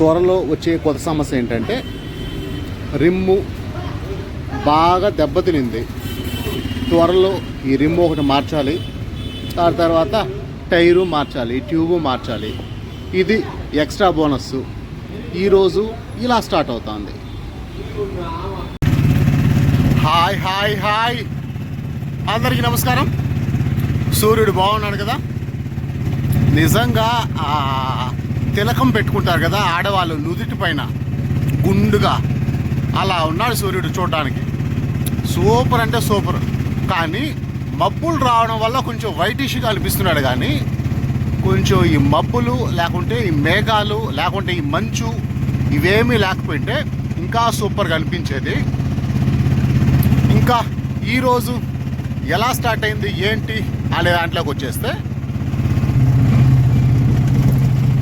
త్వరలో వచ్చే కొత్త సమస్య ఏంటంటే రిమ్ము బాగా దెబ్బతినింది. త్వరలో ఈ రిమ్ ఒకటి మార్చాలి. దాని తర్వాత టైరు మార్చాలి ట్యూబు మార్చాలి. ఇది ఎక్స్ట్రా బోనస్ ఈరోజు ఇలా స్టార్ట్ అవుతుంది. Hi hi hi. అందరికీ నమస్కారం. సూర్యుడు బాగున్నాడు కదా? నిజంగా తిలకం పెట్టుకుంటారు కదా ఆడవాళ్ళు నుదుటి పైన గుండుగా. అలా ఉన్నాడు సూర్యుడు చూడడానికి. సూపర్ అంటే సూపర్. కానీ మబ్బులు రావడం వల్ల కొంచెం వైటిష్గా అనిపిస్తున్నాడు కానీ కొంచెం ఈ మబ్బులు లేకుంటే ఈ మేఘాలు లేకుంటే ఈ మంచు ఇవేమీ లేకపోయింటే ఇంకా సూపర్గా అనిపించేది. ఇంకా ఈరోజు ఎలా స్టార్ట్ అయింది ఏంటి అనే దాంట్లోకి వచ్చేస్తే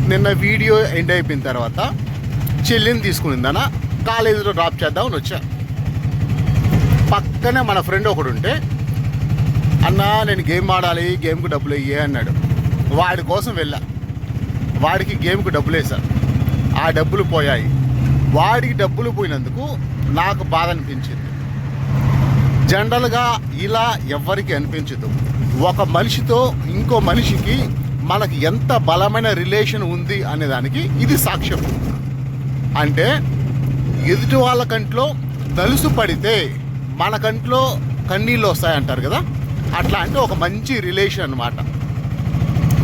నిన్న వీడియో ఎండ్ అయిపోయిన తర్వాత చెల్లిని తీసుకునిందన కాలేజీలో డ్రాప్ చేద్దామని వచ్చా. పక్కనే మన ఫ్రెండ్ ఒకడు ఉంటే అన్నా నేను గేమ్ ఆడాలి గేమ్కి డబ్బులు ఇయ్యే అన్నాడు. వాడి కోసం వెళ్ళా. వాడికి గేమ్కి డబ్బులు వేసా ఆ డబ్బులు పోయాయి. వాడికి డబ్బులు పోయినందుకు నాకు బాధ అనిపించింది. జనరల్గా ఇలా ఎవరికి అనిపించదు. ఒక మనిషితో ఇంకో మనిషికి మనకి ఎంత బలమైన రిలేషన్ ఉంది అనే దానికి ఇది సాక్ష్యం. అంటే ఎదుటి వాళ్ళ కంట్లో తలుసు పడితే మన కంట్లో కన్నీళ్ళు వస్తాయంటారు కదా? అట్లా అంటే ఒక మంచి రిలేషన్ అన్నమాట.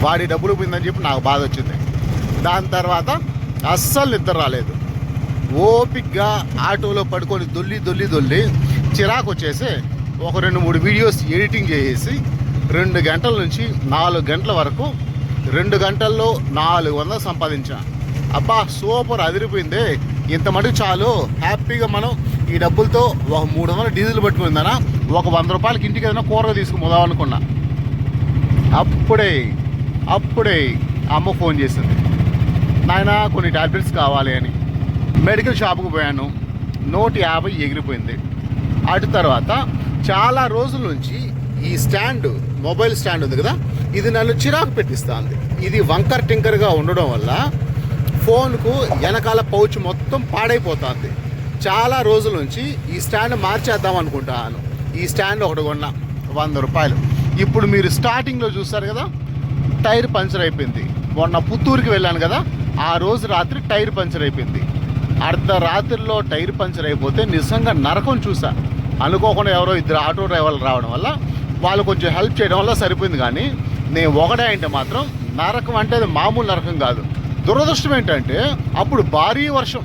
వాడి డబ్బులు పోయిందని చెప్పి నాకు బాధ వచ్చింది. దాని తర్వాత అస్సలు నిద్ర రాలేదు. ఓపిక్గా ఆటోలో పడుకొని దొల్లి దొల్లి దొల్లి చిరాకు వచ్చేసి ఒక రెండు మూడు వీడియోస్ ఎడిటింగ్ చేసేసి రెండు గంటల నుంచి నాలుగు గంటల వరకు రెండు గంటల్లో నాలుగు వందలు సంపాదించా అబ్బా సూపర్ అదిరిపోయింది. ఇంత మటుకు చాలు. హ్యాపీగా మనం ఈ డబ్బులతో ఒక మూడు వందల డీజిల్ పట్టుకుందనా? ఒక వంద రూపాయలకి ఇంటికి ఏదైనా కూరగా తీసుకుపోదాం అనుకున్నా అప్పుడే అప్పుడే అమ్మ ఫోన్ చేసింది. నాయన కొన్ని టాబ్లెట్స్ కావాలి అని. మెడికల్ షాప్కి పోయాను. నూట యాభై ఎగిరిపోయింది. అటు తర్వాత చాలా రోజుల నుంచి ఈ స్టాండ్ మొబైల్ స్టాండ్ ఉంది కదా ఇది నన్ను చిరాకు పెట్టిస్తుంది. ఇది వంకర్ టింకర్గా ఉండడం వల్ల ఫోన్కు వెనకాల పౌచ్ మొత్తం పాడైపోతుంది. చాలా రోజుల నుంచి ఈ స్టాండ్ మార్చేద్దాం అనుకుంటాను. ఈ స్టాండ్ ఒకటి కొన్నా వంద రూపాయలు. ఇప్పుడు మీరు స్టార్టింగ్లో చూస్తారు కదా టైర్ పంచర్ అయిపోయింది. మొన్న పుత్తూరుకి వెళ్ళాను కదా ఆ రోజు రాత్రి టైర్ పంచర్ అయిపోయింది. అర్ధరాత్రిలో టైర్ పంచర్ అయిపోతే నిజంగా నరకం చూసా. అనుకోకుండా ఎవరో ఇద్దరు ఆటో డ్రైవర్లు రావడం వల్ల వాళ్ళు కొంచెం హెల్ప్ చేయడం వల్ల సరిపోయింది కానీ నేను ఒకటే అంటే మాత్రం నరకం అంటే అది మామూలు నరకం కాదు. దురదృష్టం ఏంటంటే అప్పుడు భారీ వర్షం.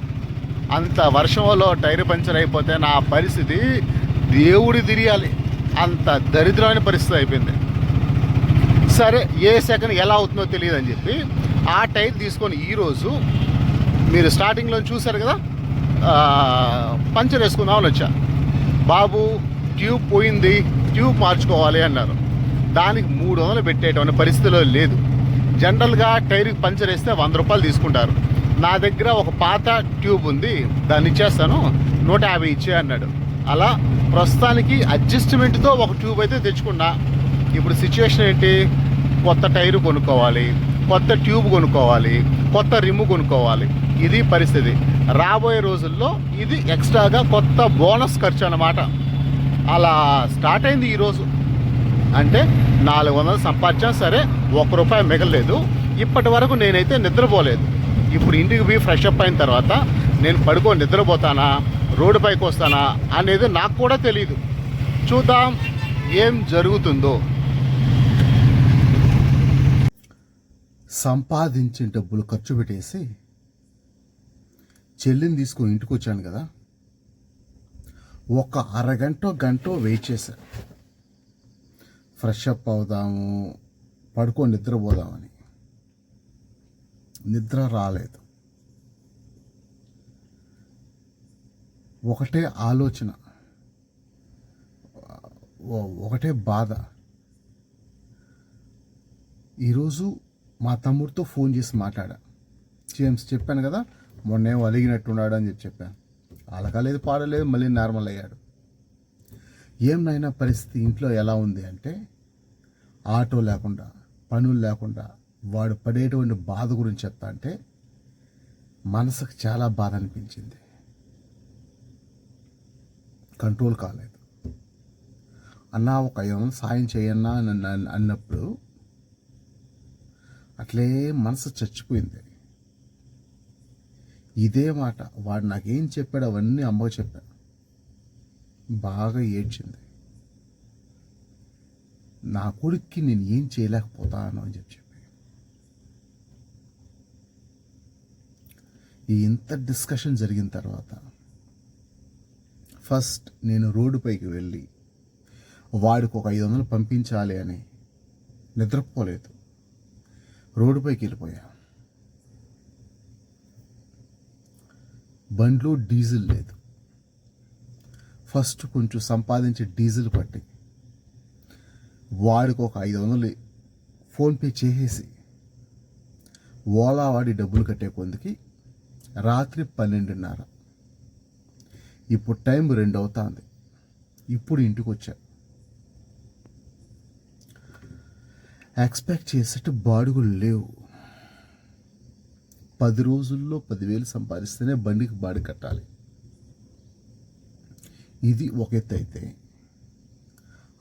అంత వర్షంలో టైర్ పంచర్ అయిపోతే నా పరిస్థితి దేవుడి తిరియాలి. అంత దరిద్రమైన పరిస్థితి అయిపోయింది. సరే ఏ సెకండ్ ఎలా అవుతుందో తెలియదు అని చెప్పి ఆ టైర్ తీసుకొని ఈరోజు మీరు స్టార్టింగ్లో చూశారు కదా? పంచర్ వేసుకుందామని వచ్చా. బాబు ట్యూబ్ పోయింది. ట్యూబ్ మార్చుకోవాలి అన్నారు. దానికి మూడు వందలు పెట్టేటువంటి పరిస్థితిలో లేదు. జనరల్గా టైర్కి పంచర్ వేస్తే వంద రూపాయలు తీసుకుంటారు. నా దగ్గర ఒక పాత ట్యూబ్ ఉంది దాన్ని ఇచ్చేస్తాను నూట యాభై ఇచ్చే అన్నాడు. అలా ప్రస్తుతానికి అడ్జస్ట్మెంట్తో ఒక ట్యూబ్ అయితే తెచ్చుకున్నా. ఇప్పుడు సిచ్యువేషన్ ఏంటి? కొత్త టైరు కొనుక్కోవాలి కొత్త ట్యూబ్ కొనుక్కోవాలి కొత్త రిమ్ కొనుక్కోవాలి. ఇది పరిస్థితి. రాబోయే రోజుల్లో ఇది ఎక్స్ట్రాగా కొత్త బోనస్ ఖర్చు అన్నమాట. అలా స్టార్ట్ అయింది ఈరోజు అంటే నాలుగు వందలు సంపాదించా సరే ఒక్క రూపాయి మిగలలేదు. ఇప్పటి వరకు నేనైతే నిద్రపోలేదు. ఇప్పుడు ఇంటికి పోయి ఫ్రెష్ అప్ అయిన తర్వాత నేను పడుకో నిద్రపోతానా? రోడ్డు పైకి వస్తానా? అనేది నాకు కూడా తెలియదు చూద్దాం ఏం జరుగుతుందో. సంపాదించిన డబ్బులు ఖర్చు పెట్టేసి చెల్లిని తీసుకొని ఇంటికి వచ్చాను కదా. ఒక అరగంట గంట వెయిట్ చేశా ఫ్రెష్ అప్ అవుదాము పడుకొని నిద్రపోదామని నిద్ర రాలేదు. ఒకటే ఆలోచన ఒకటే బాధ. ఈరోజు మా తమ్ముడితో ఫోన్ చేసి మాట్లాడా. జేమ్స్ చెప్పాను కదా మొన్నేమో అలిగినట్టున్నాడు అని చెప్పి చెప్పాను. అలగలేదు పాడలేదు మళ్ళీ నార్మల్ అయ్యాడు. ఏం నైనా పరిస్థితి ఇంట్లో ఎలా ఉంది అంటే ఆటో లేకుండా పనులు లేకుండా వాడు పడేటువంటి బాధ గురించి చెప్తా అంటే మనసుకు చాలా బాధ అనిపించింది. కంట్రోల్ కాలేదు. అన్నా ఒక ఏమైనా సాయం చేయన్నా అని అన్నప్పుడు అట్లే మనసు చచ్చిపోయింది. ఇదే మాట. వాడు నాకేం చెప్పాడు అవన్నీ అమ్మకు చెప్పాను బాగా ఏడ్చింది. నా కొడుక్కి నేను ఏం చేయలేకపోతాను అని చెప్పి చెప్పి. ఈ ఇంత డిస్కషన్ జరిగిన తర్వాత ఫస్ట్ నేను రోడ్డుపైకి వెళ్ళి వాడికి ఒక ఐదు వందలు పంపించాలి అని నిద్రపోలేదు. రోడ్డుపైకి వెళ్ళిపోయా. బండ్లో డీజిల్ లేదు. ఫస్ట్ కొంచెం సంపాదించి డీజిల్ పట్టి. వాడికి ఒక ఐదు వందలు ఫోన్పే చేసేసి. ఓలా వాడి డబ్బులు కట్టే కొందికి రాత్రి పన్నెండున్నర. ఇప్పుడు టైం రెండు అవుతుంది ఇప్పుడు ఇంటికి వచ్చా ఎక్స్పెక్ట్ చేసేట్టు బాడుగులు లేవు. పది రోజుల్లో పదివేలు సంపాదిస్తేనే బండికి బాడి కట్టాలి. ఇది ఒక ఎత్తు అయితే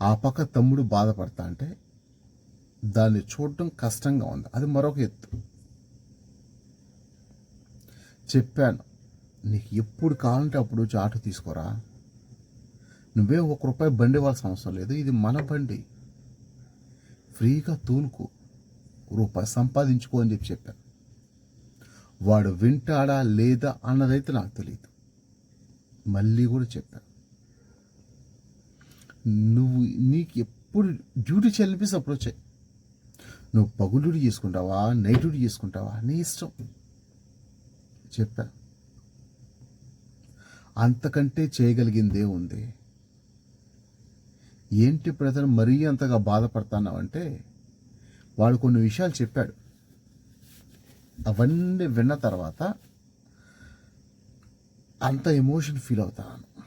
ఆ పక్క తమ్ముడు బాధపడతా అంటే దాన్ని చూడటం కష్టంగా ఉంది. అది మరొక ఎత్తు. చెప్పాను నీకు ఎప్పుడు కావాలంటే అప్పుడు వచ్చి ఆటో తీసుకోరా? నువ్వే ఒక రూపాయి బండి ఇవ్వాల్సిన అవసరం లేదు. ఇది మన బండి. ఫ్రీగా తోలుకో రూపాయి సంపాదించుకో అని చెప్పి చెప్పాను. వాడు వింటాడా లేదా అన్నదైతే నాకు తెలియదు మళ్ళీ కూడా చెప్పాను. నువ్వు నీకు ఎప్పుడు డ్యూటీ చేయాలనిపిస్తే అప్పుడు వచ్చాయి. నువ్వు పగులు డ్యూటీ చేసుకుంటావా నైట్ డ్యూటీ చేసుకుంటావా? నీ ఇష్టం. చెప్పా. అంతకంటే చేయగలిగిందే ఉంది. ఏంటి బ్రదర్ మరీ అంతగా బాధపడతాన్నావంటే వాడు కొన్ని విషయాలు చెప్పాడు. అవన్నీ విన్న తర్వాత అంత ఎమోషన్ ఫీల్ అవుతాను.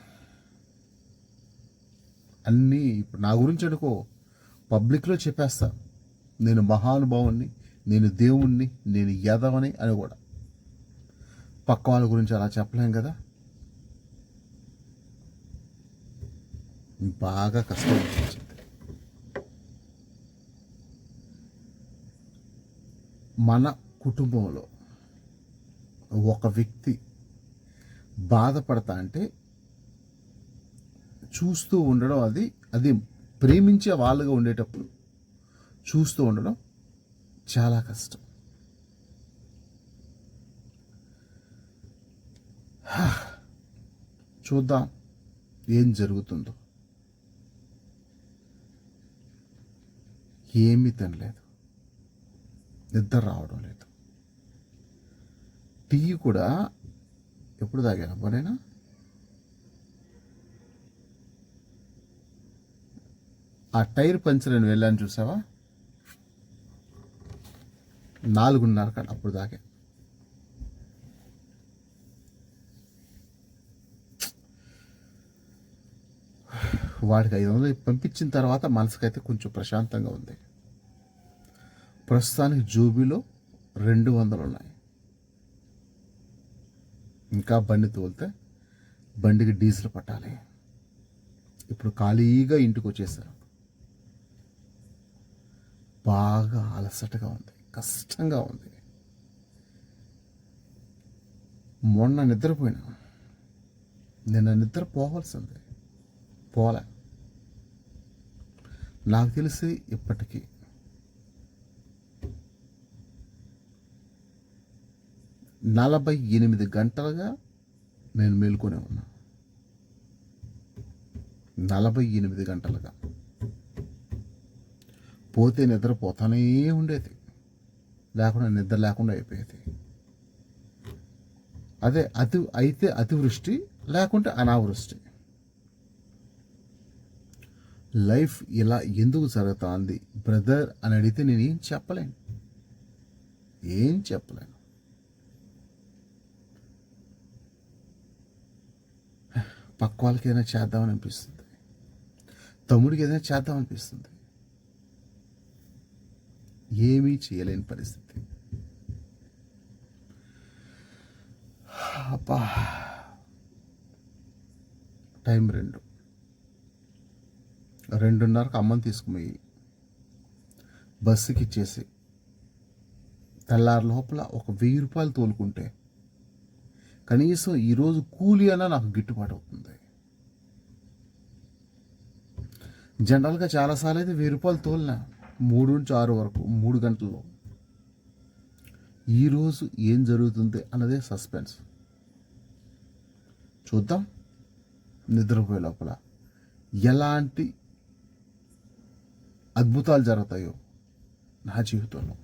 అన్నీ ఇప్పుడు నా గురించి అనుకో పబ్లిక్లో చెప్పేస్తా. నేను మహానుభావుణ్ణి నేను దేవుణ్ణి నేను యదవని అని కూడా. పక్క వాళ్ళ గురించి అలా చెప్పలేం కదా? బాగా కష్టం అనిపించింది. మన కుటుంబంలో ఒక వ్యక్తి బాధపడతా అంటే చూస్తూ ఉండడం అది అది ప్రేమించే వాళ్ళుగా ఉండేటప్పుడు చూస్తూ ఉండడం చాలా కష్టం. చూద్దాం ఏం జరుగుతుందో. ఏమీ తినలేదు. నిద్ర రావడం లేదు. టీ కూడా ఎప్పుడు తాగాను పోనేనా ఆ టైర్ పంచర్ నేను వెళ్ళాను చూసావా? నాలుగున్నర కాడ అప్పుడు దాకా వాడికి ఐదు వందలు పంపించిన తర్వాత మనసుకైతే కొంచెం ప్రశాంతంగా ఉంది. ప్రస్తుతానికి జూబీలో రెండు వందలు ఉన్నాయి ఇంకా బండి తోలితే బండికి డీజిల్ పట్టాలి. ఇప్పుడు ఖాళీగా ఇంటికి వచ్చేసారు. బాగా అలసటగా ఉంది కష్టంగా ఉంది. మొన్న నిద్రపోయినా నిన్న నిద్ర పోవాల్సింది పోలే. నాకు తెలిసి ఇప్పటికీ నలభై ఎనిమిది గంటలుగా నేను మేల్కొనే ఉన్నా. నలభై ఎనిమిది గంటలుగా. పోతే నిద్రపోతానే ఉండేది. లేకుండా నిద్ర లేకుండా అయిపోయేది. అదే అతి అయితే అతివృష్టి లేకుంటే అనావృష్టి. లైఫ్ ఇలా ఎందుకు జరుగుతుంది? బ్రదర్ అని అడిగితే నేను ఏం చెప్పలేను. ఏం చెప్పలేను. పక్క వాళ్ళకి ఏదైనా చేద్దామని అనిపిస్తుంది తమ్ముడికి ఏదైనా చేద్దాం అనిపిస్తుంది ఏమీ చేయలేని పరిస్థితి. అబ్బా. టైం రెండు. రెండున్నరకు అమ్మని తీసుకుపోయి బస్సుకి ఇచ్చేసి తెల్లారి లోపల ఒక వెయ్యి రూపాయలు తోలుకుంటే కనీసం ఈరోజు కూలి అన్న నాకు గిట్టుబాటు అవుతుంది. జనరల్గా చాలాసార్లు అయితే వెయ్యి రూపాయలు తోలినా మూడు నుంచి ఆరు వరకు మూడు గంటల్లో. ఈరోజు ఏం జరుగుతుంది అన్నదే సస్పెన్స్. చూద్దాం. నిద్రపోయే లోపల ఎలాంటి అద్భుతాలు జరుగుతాయో నా జీవితంలో.